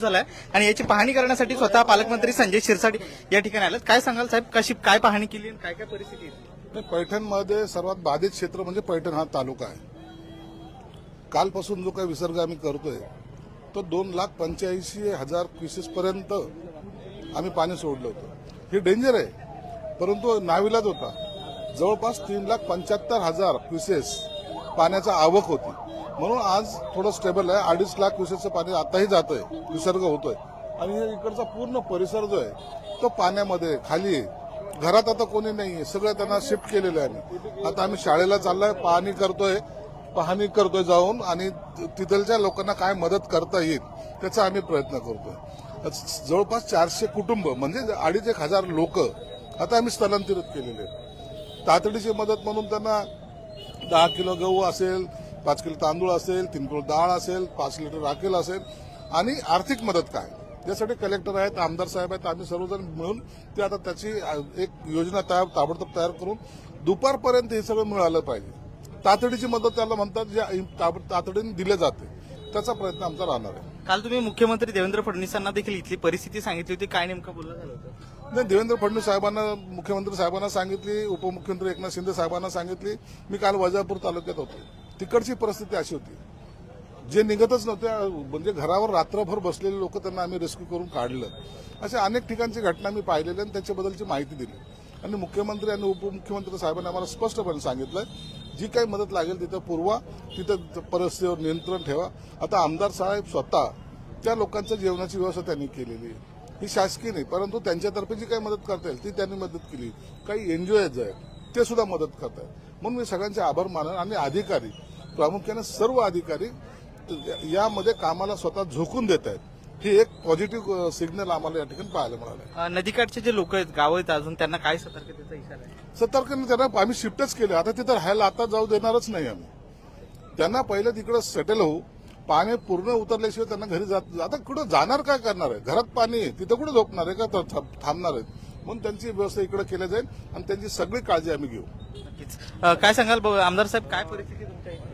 झालाय. आणि याची पाहणी करण्यासाठी स्वतः पालकमंत्री संजय शिरसाट या ठिकाणी आलेत. काय सांगाल साहेब? कशी काय पाहणी केली आणि काय काय परिस्थिती आहे? पैठणमध्ये सर्वात बाधित क्षेत्र म्हणजे पैठण हा तालुका आहे. कालपासून जो काही विसर्ग आम्ही करतोय तो दोन लाख पंच्याऐंशी हजार क्युसेस पर्यंत आम्ही पाणी सोडलं होतं. हे डेंजर आहे परंतु नाविलाज होता. जवळपास तीन लाख पंच्याहत्तर हजार क्युसेस पाण्याचा आवक होती. म्हणून आज थोडं स्टेबल आहे. अडीच लाख क्युसेसचं पाणी आताही जातंय. विसर्ग होतोय. आणि हे इकडचा पूर्ण परिसर जो आहे तो पाण्यामध्ये खाली आहे. घरात आता कोणी नाहीये. सगळं त्यांना शिफ्ट केलेलं आहे. आम्ही. आता आम्ही शाळेला चाललोय पाहणी करतोय. पाहणी करतोय जाऊन आणि तिथलच्या लोकांना काय मदत करता येईल त्याचा आम्ही प्रयत्न करतोय. जवळपास चारशे कुटुंब म्हणजे अडीच एक हजार लोक आता आम्ही स्थलांतरित केलेले आहेत. तातडीची मदत म्हणून त्यांना दहा किलो गहू असेल पाच किलो तांदूळ असेल तीन किलो डाळ असेल पाच लिटर राखेल असेल. आणि आर्थिक मदत काय? त्यासाठी कलेक्टर आहेत आमदार साहेब आहेत आम्ही सर्वजण मिळून ते आता त्याची एक योजना तयार ताबडतोब तयार करून दुपारपर्यंत हे सगळं मिळालं पाहिजे. तातडीची मदत त्याला म्हणतात जे तातडीने दिले जाते. त्याचा प्रयत्न आमचा राहणार आहे. काल तुम्ही मुख्यमंत्री देवेंद्र फडणवीसांना देखील इथली परिस्थिती सांगितली होती. काय नेमकं झालं होतं? नाही देवेंद्र फडणवीस साहेबांना मुख्यमंत्री साहेबांना सांगितली उपमुख्यमंत्री एकनाथ शिंदे साहेबांना सांगितली. मी काल वजापूर तालुक्यात होतो. तिकडची परिस्थिती अशी होती. जे निघतच नव्हते म्हणजे घरावर रात्रभर बसलेले लोक त्यांना आम्ही रेस्क्यू करून काढलं. अशा अनेक ठिकाणची घटना मी पाहिलेली आणि त्याच्याबद्दलची माहिती दिली. आणि मुख्यमंत्री आणि उपमुख्यमंत्री साहेबांनी आम्हाला स्पष्टपणे सांगितलं जी काही मदत लागेल तिथं पुरवा तिथं परिस्थितीवर नियंत्रण ठेवा. आता आमदार साहेब स्वतः त्या लोकांच्या जेवणाची व्यवस्था त्यांनी केलेली आहे. ही शासकीय नाही परंतु त्यांच्यातर्फे जी काही मदत करता येईल ती त्यांनी मदत केली. काही एन जी ओ आहेत ते सुद्धा मदत करतात म्हणून मी सगळ्यांचे आभार मानन आणि अधिकारी प्रामुख्याने सर्व अधिकारी यामध्ये कामाला स्वतः झोकून देत आहेत. ही एक पॉझिटिव्ह सिग्नल आम्हाला या ठिकाणी पाहायला मिळालं नदीकाठचे जे लोक आहेत गाव आहेत अजून त्यांना काय सतर्कतेचा इशारा आहे? सतर्कने त्यांना आम्ही शिफ्टच केले. आता तिथं राहायला आता जाऊ देणारच नाही आम्ही. त्यांना पहिलं तिकडं सेटल होऊ. पाणी पूर्ण उतरल्याशिवाय त्यांना घरी जात आता कुठं जाणार काय करणार आहे? घरात पाणी आहे तिथं कुठं झोपणार आहे का? थांबणार आहेत. म्हणून त्यांची व्यवस्था इकडे केली जाईल आणि त्यांची सगळी काळजी आम्ही घेऊ. काय सांगाल आमदार साहेब काय परिस्थिती तुमच्या?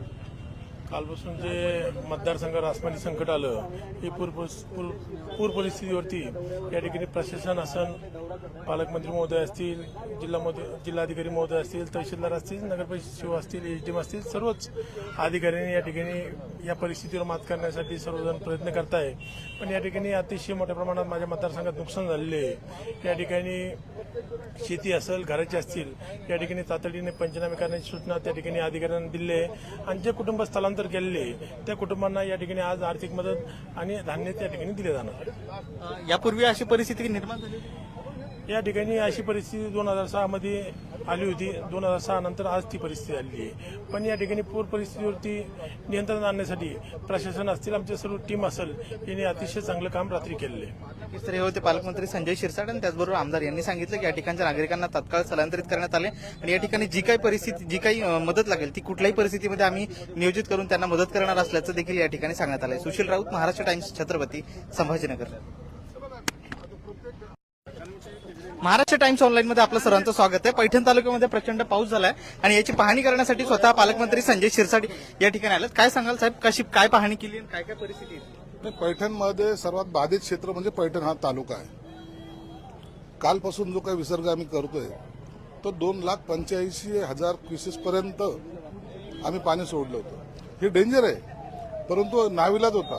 कालपासून जे मतदारसंघात आसमानी संकट आलं हे पूर पूर पूर परिस्थितीवरती या ठिकाणी प्रशासन असन पालकमंत्री महोदय असतील जिल्हा महोदय जिल्हाधिकारी महोदय असतील तहसीलदार असतील नगरपरिषद शिव असतील एच एम असतील सर्वच अधिकाऱ्यांनी या ठिकाणी या परिस्थितीवर मात करण्यासाठी सर्वजण प्रयत्न करत आहे पण या ठिकाणी अतिशय मोठ्या प्रमाणात माझ्या मतदारसंघात नुकसान झालेले आहे. या ठिकाणी शेती असेल घराची असतील या ठिकाणी तातडीने पंचनामे करण्याची सूचना त्या ठिकाणी अधिकाऱ्यांना दिली आहे. आणि जे कुटुंब स्थलांतर केलेले त्या कुटुंबांना या ठिकाणी आज आर्थिक मदत आणि धान्य त्या ठिकाणी दिले जाणार. यापूर्वी अशी परिस्थिती निर्माण झाली या ठिकाणी अशी परिस्थिती दोन हजार सहामध्ये आली होती. दोन हजार सहा नंतर आज ती परिस्थिती आली आहे. पण या ठिकाणी पूर परिस्थितीवरती नियंत्रण आणण्यासाठी प्रशासन असतील आमच्या सर्व टीम असेल यांनी अतिशय चांगलं काम रात्री केलेलं आहे. तर हे होते पालकमंत्री संजय शिरसाट आणि त्याचबरोबर आमदार यांनी सांगितलं की या ठिकाणच्या नागरिकांना तत्काळ स्थलांतरित करण्यात आले आणि या ठिकाणी जी काही परिस्थिती जी काही मदत लागेल ती कुठल्याही परिस्थितीमध्ये आम्ही नियोजित करून त्यांना मदत करणार असल्याचं देखील या ठिकाणी सांगण्यात आलं Sushil Raut Maharashtra Times Chhatrapati Sambhajinagar. Maharashtra Times online मध्ये आपलं सर्वांचं स्वागत आहे. पैठण तालुक्यामध्ये प्रचंड पाऊस झालाय आणि याची पाहणी करण्यासाठी स्वतः पालकमंत्री संजय शिरसाट या ठिकाणी आलेत. काय सांगाल साहेब? कशी काय पाहणी केली आणि काय काय परिस्थिती आहे? पैठणमध्ये सर्वात बाधित क्षेत्र म्हणजे पैठण हा तालुका आहे. कालपासून जो काही विसर्ग आम्ही करतोय तो दोन लाख पंच्याऐंशी हजार क्युसेस पर्यंत आम्ही पाणी सोडलं होतं. हे डेंजर आहे परंतु नाविलाज होता.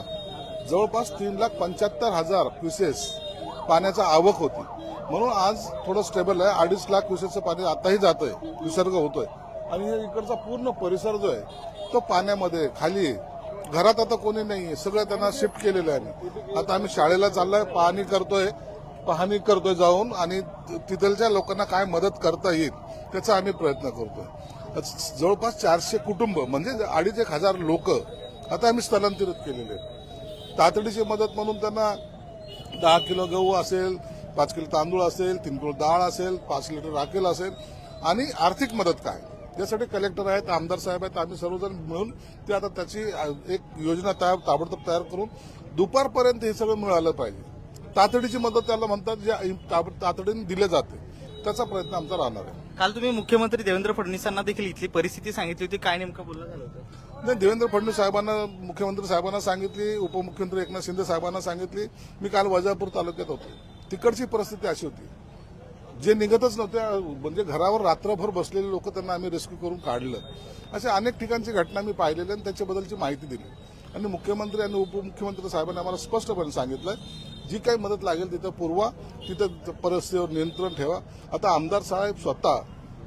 जवळपास तीन लाख पंच्याहत्तर हजार क्युसेस पाण्याचा आवक होती. म्हणून आज थोडं स्टेबल आहे. अडीच लाख क्युसेकचं पाणी आताही जातंय. विसर्ग होतोय. आणि हे इकडचा पूर्ण परिसर जो आहे तो पाण्यामध्ये खाली घरात आता कोणी नाही सगळं त्यांना शिफ्ट केलेलं आहे. आता आम्ही शाळेला चाललोय पाहणी करतोय. पाहणी करतोय जाऊन आणि तिथलच्या लोकांना काय मदत करता येईल त्याचा आम्ही प्रयत्न करतोय. जवळपास चारशे कुटुंब म्हणजे अडीच एक हजार लोक आता आम्ही स्थलांतरित केलेले तातडीची मदत म्हणून त्यांना दहा किलो गहू असेल पाच किलो तांदूळ असेल तीन किलो डाळ असेल पाच लिटर राखेल असेल आणि आर्थिक मदत काय? यासाठी कलेक्टर आहेत आमदार साहेब आहेत आम्ही सर्वजण मिळून ते आता त्याची एक योजना तयार ताबडतोब तयार करून दुपारपर्यंत हे सगळं मिळालं पाहिजे. तातडीची मदत त्याला म्हणतात जे तातडीने दिले जाते. त्याचा प्रयत्न आमचा राहणार आहे. काल तुम्ही मुख्यमंत्री देवेंद्र फडणवीसांना देखील इथली परिस्थिती सांगितली होती. काय नेमकं बोलणं झालं होतं? नाही देवेंद्र फडणवीस साहेबांना मुख्यमंत्री साहेबांना सांगितली उपमुख्यमंत्री एकनाथ शिंदे साहेबांना सांगितली. मी काल वजापूर तालुक्यात होतो. तिकडची परिस्थिती अशी होती. जे निघतच नव्हते म्हणजे घरावर रात्रभर बसलेले लोक त्यांना आम्ही रेस्क्यू करून काढलं. अशा अनेक ठिकाणची घटना मी पाहिलेली आणि त्याच्याबद्दलची माहिती दिली. आणि मुख्यमंत्री आणि उपमुख्यमंत्री साहेबांनी आम्हाला स्पष्टपणे सांगितलं जी काही मदत लागेल तिथं पुरवा तिथं परिस्थितीवर नियंत्रण ठेवा. आता आमदार साहेब स्वतः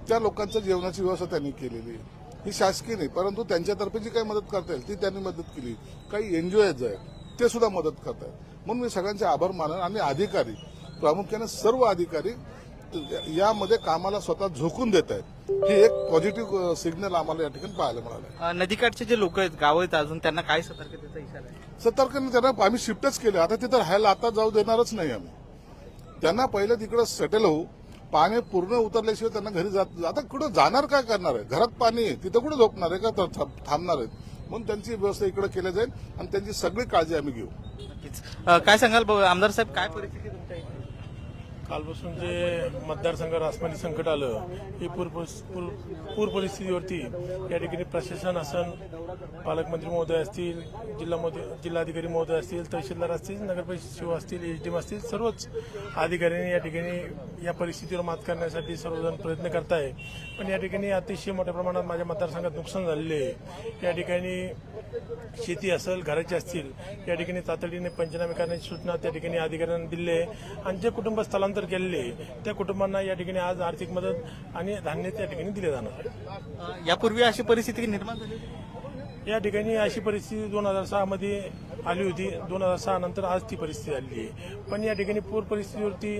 त्या लोकांच्या जेवणाची व्यवस्था त्यांनी केलेली. आहे ही शासकीय नाही परंतु त्यांच्यातर्फे जी काही मदत करता येईल ती त्यांनी मदत केली. काही एनजीओ आहेत ते सुद्धा मदत करत आहेत म्हणून मी सगळ्यांचे आभार मानन आणि अधिकारी प्रामुख्याने सर्व अधिकारी यामध्ये कामाला स्वतः झोकून देत आहेत. हे एक पॉझिटिव्ह सिग्नल आम्हाला या ठिकाणी पाहायला मिळालं नदीकाठचे जे लोक आहेत गाव आहेत अजून त्यांना काय सतर्कतेचा इशारा आहे? सतर्कने त्यांना आम्ही शिफ्टच केले. आता तिथं राहायला आता जाऊ देणारच नाही आम्ही. त्यांना पहिलं तिकडं सेटल होऊ. पाणी पूर्ण उतरल्याशिवाय त्यांना घरी जात आता कुठं जाणार काय करणार आहे? घरात पाणी आहे तिथं कुठं झोपणार आहे का? थांबणार आहेत. म्हणून त्यांची व्यवस्था इकडे केली जाईल आणि त्यांची सगळी काळजी आम्ही घेऊ. काय सांगाल आमदार साहेब काय परिस्थिती तुमच्या कालपासून जे मतदारसंघात आसमानी संकट आलं हे पूर पूर पूर परिस्थितीवरती या ठिकाणी प्रशासन असन पालकमंत्री महोदय असतील जिल्हा मोदी जिल्हाधिकारी महोदय असतील तहसीलदार असतील नगरपरिषद शिव असतील एच डी असतील सर्वच अधिकाऱ्यांनी या ठिकाणी या परिस्थितीवर मात करण्यासाठी सर्वजण प्रयत्न करत आहे पण या ठिकाणी अतिशय मोठ्या प्रमाणात माझ्या मतदारसंघात नुकसान झालेले आहे. या ठिकाणी शेती असेल घराची असतील या ठिकाणी तातडीने पंचनामे करण्याची सूचना त्या ठिकाणी अधिकाऱ्यांना दिली आहे. आणि जे कुटुंब स्थलांतर केलेले आहे, त्या कुटुंबांना या ठिकाणी आज आर्थिक मदत आणि धान्य त्या ठिकाणी दिले जाणार. यापूर्वी अशी परिस्थिती निर्माण झाली? या ठिकाणी अशी परिस्थिती दोन हजार सहामध्ये आली होती. दोन हजार सहा नंतर आज ती परिस्थिती आली आहे. पण या ठिकाणी पूर परिस्थितीवरती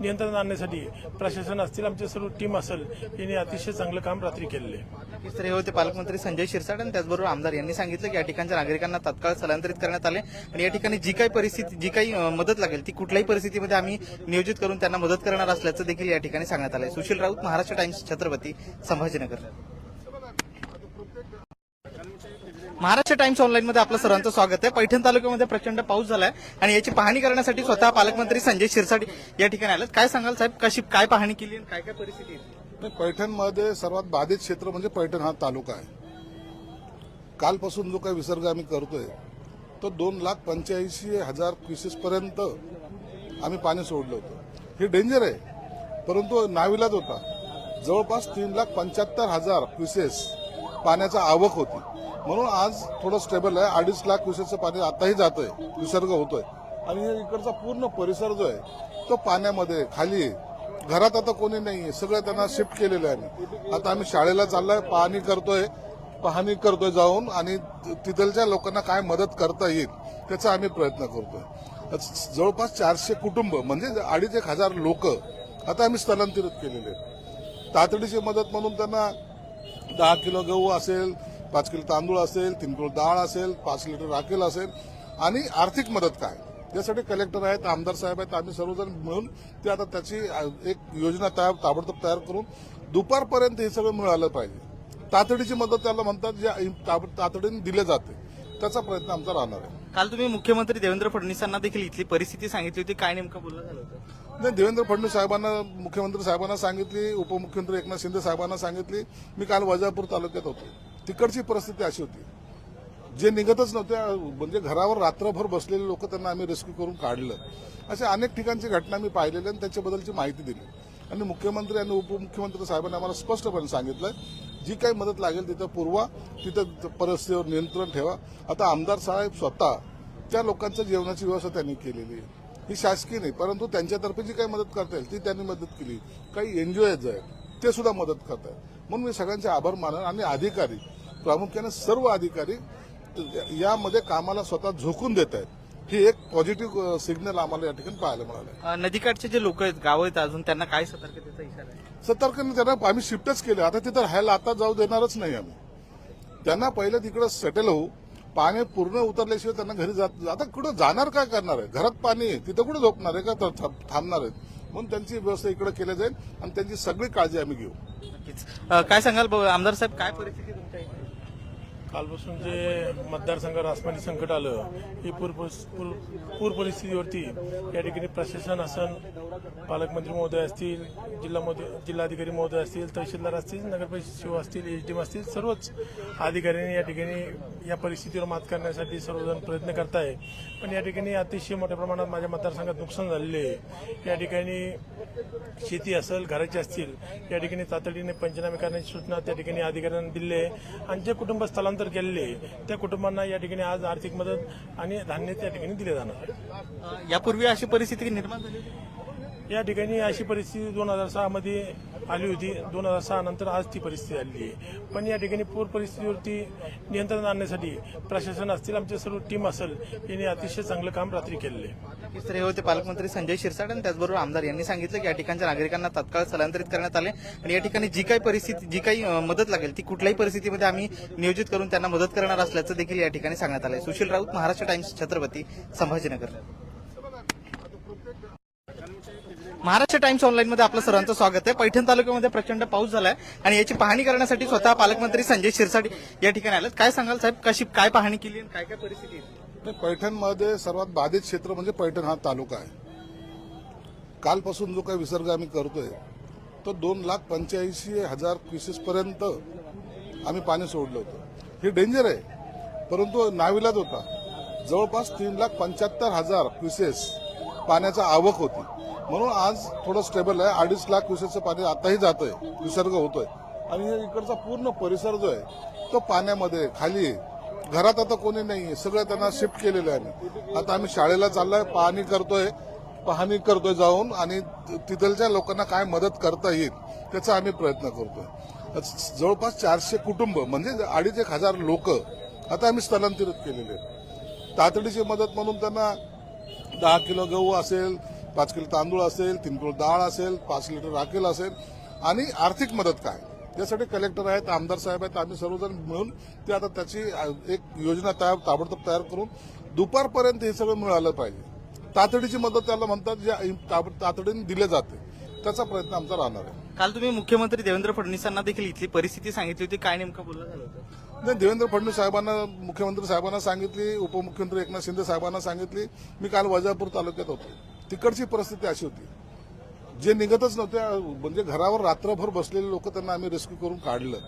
नियंत्रण आणण्यासाठी प्रशासन असतील आमची सर्व टीम असेल यांनी अतिशय चांगलं काम रात्री केलेलं आहे. तर हे होते पालकमंत्री संजय शिरसाट आणि त्याचबरोबर आमदार यांनी सांगितलं की या ठिकाणच्या नागरिकांना तत्काळ स्थलांतरित करण्यात आले आणि या ठिकाणी जी काही परिस्थिती जी काही मदत लागेल ती कुठल्याही परिस्थितीमध्ये आम्ही नियोजित करून त्यांना मदत करणार असल्याचं देखील या ठिकाणी सांगण्यात आलं Sushil Raut Maharashtra Times Chhatrapati Sambhajinagar. Maharashtra Times online मध्ये आपलं सर्वांचं स्वागत आहे. पैठण तालुक्यामध्ये प्रचंड पाऊस झालाय आणि याची पाहणी करण्यासाठी स्वतः पालकमंत्री संजय शिरसाट या ठिकाणी आले काय सांगाल साहेब? कशी काय पाहणी केली आणि काय काय परिस्थिती आहे? पैठणमध्ये सर्वात बाधित क्षेत्र म्हणजे पैठण हा तालुका आहे. कालपासून जो काही विसर्ग आम्ही करतोय तो दोन लाख पंच्याऐंशी हजार क्युसेस पर्यंत आम्ही पाणी सोडलं होतं. हे डेंजर आहे परंतु नाविलाज होता. जवळपास तीन लाख पंच्याहत्तर हजार क्युसेस पाण्याचा आवक होती. म्हणून आज थोडं स्टेबल आहे. अडीच लाख क्युसेसचं पाणी आताही जातंय. विसर्ग होतोय. आणि हे इकडचा पूर्ण परिसर जो आहे तो पाण्यामध्ये खाली घरात आता कोणी नाहीये. सगळं त्यांना शिफ्ट केलेलं आहे. आता आम्ही शाळेला चाललोय पाहणी करतोय. पाहणी करतोय जाऊन आणि तिथलच्या लोकांना काय मदत करता येईल त्याचा आम्ही प्रयत्न करतोय. जवळपास चारशे कुटुंब म्हणजे अडीच एक हजार लोक आता आम्ही स्थलांतरित केलेले आहेत. तातडीची मदत म्हणून त्यांना दहा किलो गहू असेल पाच किलो तांदूळ असेल तीन किलो डाळ असेल पाच लिटर राखेल असेल आणि आर्थिक मदत काय? यासाठी कलेक्टर आहेत आमदार साहेब आहेत आम्ही सर्वजण मिळून ते आता त्याची एक योजना तयार ताबडतोब तयार करून दुपारपर्यंत हे सगळं मिळालं पाहिजे. तातडीची मदत त्याला म्हणतात जे तातडीने दिले जाते. त्याचा प्रयत्न आमचा राहणार आहे. काल तुम्ही मुख्यमंत्री देवेंद्र फडणवीसांना देखील इथली परिस्थिती सांगितली होती. काय नेमकं बोलणं झालं होतं? नाही देवेंद्र फडणवीस साहेबांना मुख्यमंत्री साहेबांना सांगितली उपमुख्यमंत्री एकनाथ शिंदे साहेबांना सांगितली. मी काल वजापूर तालुक्यात होतो. तिकडची परिस्थिती अशी होती. जे निघतच नव्हते म्हणजे घरावर रात्रभर बसलेले लोक त्यांना आम्ही रेस्क्यू करून काढलं. अशा अनेक ठिकाणची घटना मी पाहिलेल्या आणि त्याच्याबद्दलची माहिती दिली. आणि मुख्यमंत्री आणि उपमुख्यमंत्री साहेबांनी आम्हाला स्पष्टपणे सांगितलं जी काही मदत लागेल तिथं पुरवा तिथं परिस्थितीवर नियंत्रण ठेवा. आता आमदार साहेब स्वतः त्या लोकांच्या जेवणाची व्यवस्था त्यांनी केलेली आहे. ही शासकीय नाही परंतु त्यांच्यातर्फे जी काही मदत करता येईल ती त्यांनी मदत केली. काही एनजीओ आहेत ते सुद्धा मदत करत आहेत म्हणून मी सगळ्यांचे आभार मानन आणि अधिकारी प्रामुख्याने सर्व अधिकारी यामध्ये कामाला स्वतः झोकून देत आहेत. ही एक पॉझिटिव्ह सिग्नल आम्हाला या ठिकाणी पाहायला मिळालं नदीकाठचे जे लोक आहेत गाव आहेत अजून त्यांना काय सतर्कतेचा इशारा आहे? सतर्कने त्यांना आम्ही शिफ्टच केले. आता तिथं राहायला आता जाऊ देणारच नाही आम्ही. त्यांना पहिलं तिकडं सेटल होऊ. पाणी पूर्ण उतरल्याशिवाय त्यांना घरी जात आता कुठं जाणार काय करणार आहे? घरात पाणी आहे तिथं कुठं झोपणार आहे का? थांबणार आहेत. म्हणून त्यांची व्यवस्था इकडे केली जाईल आणि त्यांची सगळी काळजी आम्ही घेऊ. काय सांगाल आमदार साहेब काय परिस्थिती तुमच्या कालपासून जे मतदारसंघावर आसमानी संकट आलं ही पूर पूर पूर परिस्थितीवरती या ठिकाणी प्रशासन असन पालकमंत्री महोदय असतील जिल्हा मोदी जिल्हाधिकारी महोदय असतील तहसीलदार असतील नगरपरिषद शिव असतील एच डी असतील सर्वच अधिकाऱ्यांनी या ठिकाणी या परिस्थितीवर मात करण्यासाठी सर्वजण प्रयत्न करताय. पण या ठिकाणी अतिशय मोठ्या प्रमाणात माझ्या मतदारसंघात नुकसान झालेले आहे. या ठिकाणी शेती असेल घराची असतील या ठिकाणी तातडीने पंचनामे करण्याची सूचना त्या ठिकाणी अधिकाऱ्यांना दिली आहे. आणि जे कुटुंब स्थलांतर केलेले आहे, त्या कुटुंबांना या ठिकाणी आज आर्थिक मदत आणि धान्य त्या ठिकाणी दिले जाणार. यापूर्वी अशी परिस्थिती निर्माण झाली या ठिकाणी अशी परिस्थिती दोन हजार सहामध्ये आली होती. दोन हजार सहा नंतर आज ती परिस्थिती आली आहे. पण या ठिकाणी पूर परिस्थितीवरती नियंत्रण आणण्यासाठी प्रशासन असतील आमच्या सर्व टीम असेल यांनी अतिशय चांगलं काम रात्री केलेलं आहे. नक्कीच तर हे होते पालकमंत्री संजय शिरसाट आणि त्याचबरोबर आमदार. यांनी सांगितलं की या ठिकाणच्या नागरिकांना तत्काळ स्थलांतरित करण्यात आले आणि या ठिकाणी जी काही परिस्थिती जी काही मदत लागेल ती कुठल्याही परिस्थितीमध्ये आम्ही नियोजित करून त्यांना मदत करणार असल्याचं देखील या ठिकाणी सांगण्यात आलं Sushil Raut Maharashtra Times Chhatrapati Sambhajinagar. Maharashtra Times online मध्ये आपलं सर्वांचं स्वागत आहे. पैठण तालुक्यामध्ये प्रचंड पाऊस झालाय आणि याची पाहणी करण्यासाठी स्वतः पालकमंत्री संजय शिरसाट या ठिकाणी आलेत. काय सांगाल साहेब? कशी काय पाहणी केली आणि काय काय परिस्थिती आहे? पैठणमध्ये सर्वात बाधित क्षेत्र म्हणजे पैठण हा तालुका आहे. कालपासून जो काही विसर्ग आम्ही करतोय तो दोन लाख पंच्याऐंशी हजार क्युसेस पर्यंत आम्ही पाणी सोडलं होतं. हे डेंजर आहे परंतु नाविलाज होता. जवळपास तीन लाख पंच्याहत्तर हजार क्युसेस पाण्याचा आवक होती. म्हणून आज थोडं स्टेबल आहे. अडीच लाख क्युसेसचं पाणी आताही जातंय. विसर्ग होतोय. आणि हे इकडचा पूर्ण परिसर जो आहे तो पाण्यामध्ये खाली घरात आता कोणी नाहीये. सगळं त्यांना शिफ्ट केलेलं आहे. आता आम्ही शाळेला चाललोय पाहणी करतोय. पाहणी करतोय जाऊन आणि तिथलच्या लोकांना काय मदत करता येईल त्याचा आम्ही प्रयत्न करतोय. जवळपास चारशे कुटुंब म्हणजे अडीच एक हजार लोक आता आम्ही स्थलांतरित केलेले तातडीची मदत म्हणून त्यांना दहा किलो गहू असेल पाच किलो तांदूळ असेल तीन किलो डाळ असेल पाच लिटर राखेल असेल आणि आर्थिक मदत काय? यासाठी कलेक्टर आहेत आमदार साहेब आहेत आम्ही सर्वजण मिळून ते आता त्याची एक योजना तयार ताबडतोब तयार करून दुपारपर्यंत हे सगळं मिळालं पाहिजे. तातडीची मदत त्याला म्हणतात जे तातडीने दिले जाते. त्याचा प्रयत्न आमचा राहणार आहे. काल तुम्ही मुख्यमंत्री देवेंद्र फडणवीसांना देखील इथली परिस्थिती सांगितली होती. काय नेमकं झालं होतं? नाही देवेंद्र फडणवीस साहेबांना मुख्यमंत्री साहेबांना सांगितली उपमुख्यमंत्री एकनाथ शिंदे साहेबांना सांगितली. मी काल वजापूर तालुक्यात होतो. तिकडची परिस्थिती अशी होती. जे निघतच नव्हते म्हणजे घरावर रात्रभर बसलेले लोक त्यांना आम्ही रेस्क्यू करून काढलं.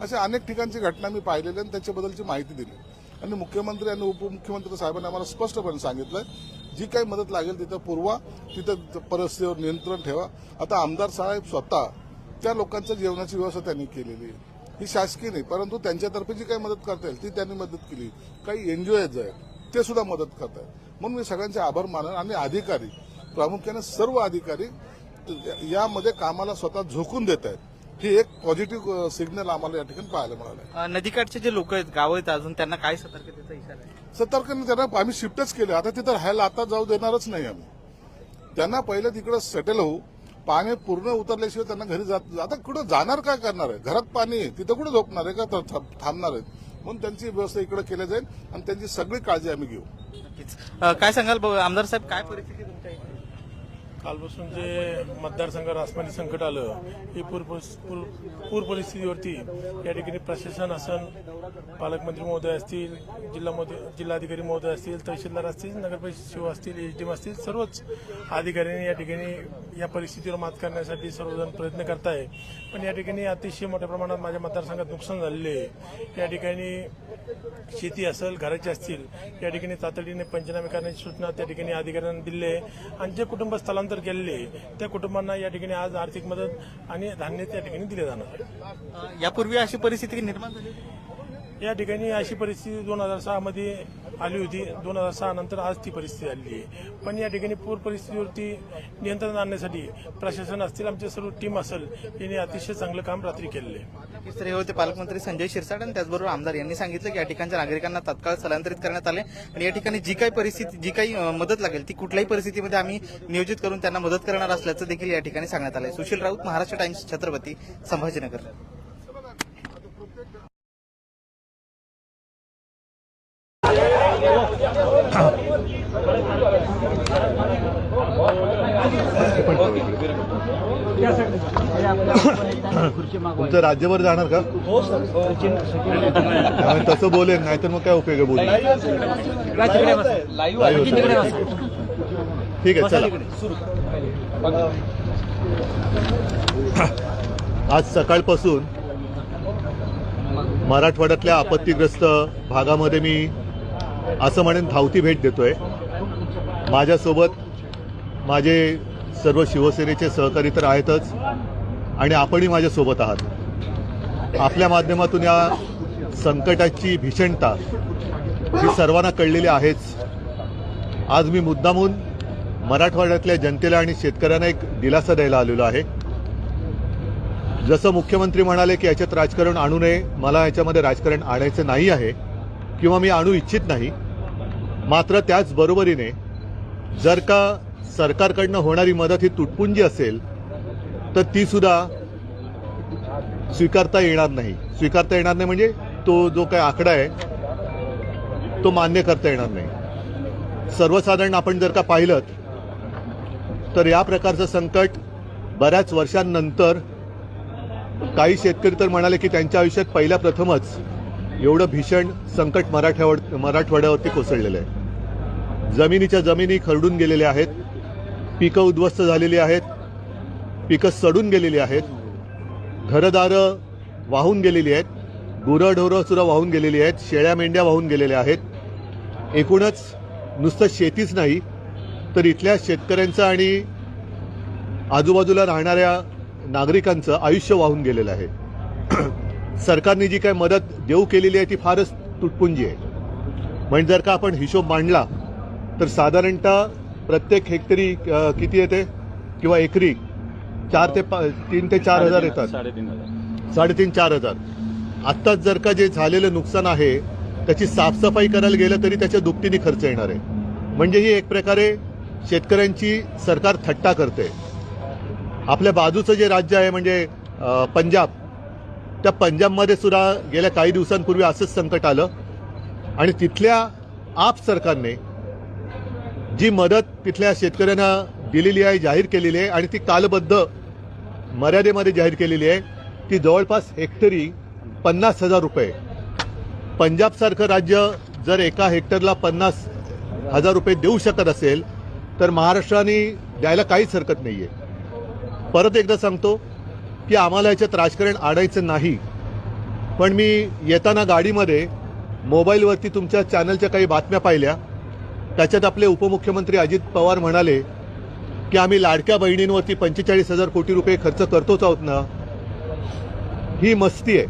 अशा अनेक ठिकाणची घटना मी पाहिलेल्या आणि त्याच्याबद्दलची माहिती दिली. आणि मुख्यमंत्री आणि उपमुख्यमंत्री साहेबांनी आम्हाला स्पष्टपणे सांगितलं जी काही मदत लागेल तिथं पुरवा तिथं परिस्थितीवर नियंत्रण ठेवा. आता आमदार साहेब स्वतः त्या लोकांच्या जेवणाची व्यवस्था त्यांनी केलेली आहे. ही शासकीय नाही परंतु त्यांच्यातर्फे जी काही मदत करता येईल ती त्यांनी मदत केली. काही एनजीओ आहेत ते सुद्धा मदत करत आहेत म्हणून मी सगळ्यांचे आभार मानन आणि अधिकारी प्रामुख्याने सर्व अधिकारी यामध्ये कामाला स्वतः झोकून देत आहेत. ही एक पॉझिटिव्ह सिग्नल आम्हाला या ठिकाणी पाहायला मिळालं नदीकाठचे जे लोक आहेत गाव आहेत अजून त्यांना काय सतर्कतेचा इशारा आहे? सतर्कने त्यांना आम्ही शिफ्टच केले. आता तिथं राहायला आता जाऊ देणारच नाही आम्ही. त्यांना पहिलं तिकडं सेटल होऊ. पाणी पूर्ण उतरल्याशिवाय त्यांना घरी जात आता कुठं जाणार काय करणार आहे? घरात पाणी आहे तिथं कुठं झोपणार आहे का? थांबणार आहेत. म्हणून त्यांची व्यवस्था इकडे केली जाईल आणि त्यांची सगळी काळजी आम्ही घेऊ. काय सांगाल आमदार साहेब काय परिस्थिती तुमच्या कालपासून जे मतदारसंघावर आसमानी संकट आलं ही पूर पूर परिस्थितीवरती या ठिकाणी प्रशासन असन पालकमंत्री महोदय असतील जिल्हा मोदी जिल्हाधिकारी महोदय असतील तहसीलदार असतील नगरपरिषद शिव असतील एच डी एम असतील सर्वच अधिकाऱ्यांनी या ठिकाणी या परिस्थितीवर मात करण्यासाठी सर्वजण प्रयत्न करताय. पण या ठिकाणी अतिशय मोठ्या प्रमाणात माझ्या मतदारसंघात नुकसान झालेले आहे. या ठिकाणी शेती असेल घराची असतील या ठिकाणी तातडीने पंचनामे करण्याची सूचना त्या ठिकाणी अधिकाऱ्यांना दिली आहे. आणि जे कुटुंब स्थलांतर केलेले आहे, त्या कुटुंबांना या ठिकाणी आज आर्थिक मदत आणि धान्य त्या ठिकाणी दिले जाणार. आहे यापूर्वी अशी परिस्थिती निर्माण झाली? या ठिकाणी अशी परिस्थिती दोन हजार सहामध्ये आली होती. दोन हजार सहा नंतर आज ती परिस्थिती आली आहे. पण या ठिकाणी पूर परिस्थितीवरती नियंत्रण आणण्यासाठी प्रशासन असतील आमच्या सर्व टीम असेल यांनी अतिशय चांगलं काम रात्री केलेलं आहे. नक्कीच तर हे होते पालकमंत्री संजय शिरसाट आणि त्याचबरोबर आमदार यांनी सांगितलं की या ठिकाणच्या नागरिकांना तात्काळ स्थलांतरित करण्यात आले. आणि या ठिकाणी जी काही परिस्थिती जी काही मदत लागेल ती कुठल्याही परिस्थितीमध्ये आम्ही नियोजित करून त्यांना मदत करणार असल्याचं देखील या ठिकाणी सांगण्यात आलं सुशील राऊत महाराष्ट्र टाइम्स छत्रपती संभाजीनगर. तुमचं राज्यभर जाणार का? आम्ही तसं बोलेन नाहीतर मग काय उपयोग आहे. बोलून. ठीक आहे चला. आज सकाळपासून मराठवाड्यातल्या आपत्तीग्रस्त भागामध्ये मी असं म्हणेन धावती भेट देतोय. माझ्यासोबत माझे सर्व शिवसेनेचे सहकारी तर आहेतच आणि आपणही माझ्यासोबत आहात. आपल्या माध्यमातून या संकटाची भीषणता ही सर्वांना कळलेली आहेच. आज मी मुद्दामून मराठवाड्यातल्या जनतेला आणि शेतकऱ्यांना एक दिलासा द्यायला आलेलो आहे. जसं मुख्यमंत्री म्हणाले की याच्यात राजकारण आणू नये मला याच्यामध्ये राजकारण आणायचं नाही आहे किंवा मी आणू इच्छित नाही. मात्र त्याच बरोबरीने जर का सरकारकडनं होणारी मदत ही तुटपुंजी असेल तर ती सुद्धा स्वीकारता येणार नाही. स्वीकारता येणार नाही म्हणजे तो जो काही आकडा आहे तो मान्य करता येणार नाही. सर्वसाधारण आपण जर का पाहिलं तर या प्रकारचं संकट बऱ्याच वर्षांनंतर काही शेतकरी तर म्हणाले की त्यांच्या आयुष्यात पहिल्या प्रथमच एवढं भीषण संकट मराठ्यावर मराठवाड्यावरती कोसळलेलं आहे. जमिनीच्या जमिनी खरडून गेलेल्या आहेत. पिकं उद्ध्वस्त झालेली आहेत. पिकं सडून गेलेली आहेत. घरदारं वाहून गेलेली आहेत. गुरंढोरं सुद्धा वाहून गेलेली आहेत. शेळ्या मेंढ्या वाहून गेलेल्या आहेत. एकूणच नुसतं शेतीच नाही तर इथल्या शेतकऱ्यांचं आणि आजूबाजूला राहणाऱ्या नागरिकांचं आयुष्य वाहून गेलेलं आहे. सरकारने जी काय मदत देऊ केलेली आहे ती फारच तुटपुंजी आहे. म्हणजे जर का आपण हिशोब मांडला तर साधारणतः प्रत्येक हेक्टरी किती येते? किंवा एकरी? चार ते पा तीन ते चार हजार येतात. साडेतीन चार हजार. आत्ताच जर का जे झालेलं नुकसान आहे त्याची साफसफाई करायला गेलं तरी त्याच्या दुपटीने खर्च येणार आहे. म्हणजे ही एक प्रकारे शेतकऱ्यांची सरकार थट्टा करते. आपल्या बाजूचं जे राज्य आहे म्हणजे पंजाब त्या पंजाबमध्ये सुद्धा गेल्या काही दिवसांपूर्वी असंच संकट आलं. आणि तिथल्या आप सरकारने जी मदत तिथल्या शेतकऱ्यांना दिलेली आहे जाहीर केलेली आहे आणि ती कालबद्ध मर्यादेमध्ये जाहीर केलेली आहे ती जवळपास हेक्टरी पन्नास हजार रुपये. पंजाबसारखं राज्य जर एका हेक्टरला पन्नास हजार रुपये देऊ शकत असेल तर महाराष्ट्राने द्यायला काहीच हरकत नाही आहे परत एकदा सांगतो की आम्हाला याच्यात राजकारण आणायचं नाही. पण मी येताना गाडीमध्ये मोबाईलवरती तुमच्या चॅनलच्या काही बातम्या पाहिल्या. त्याच्यात आपले उपमुख्यमंत्री अजित पवार म्हणाले की आम्ही लाडक्या बहिणींवरती पंचेचाळीस हजार कोटी रुपये खर्च करतोच आहोत ना. ही मस्ती आहे.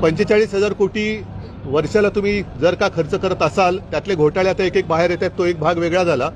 पंचेचाळीस हजार कोटी वर्षाला तुम्ही जर का खर्च करत असाल त्यातले घोटाळे आता एक एक बाहेर येतात तो एक भाग वेगळा झाला.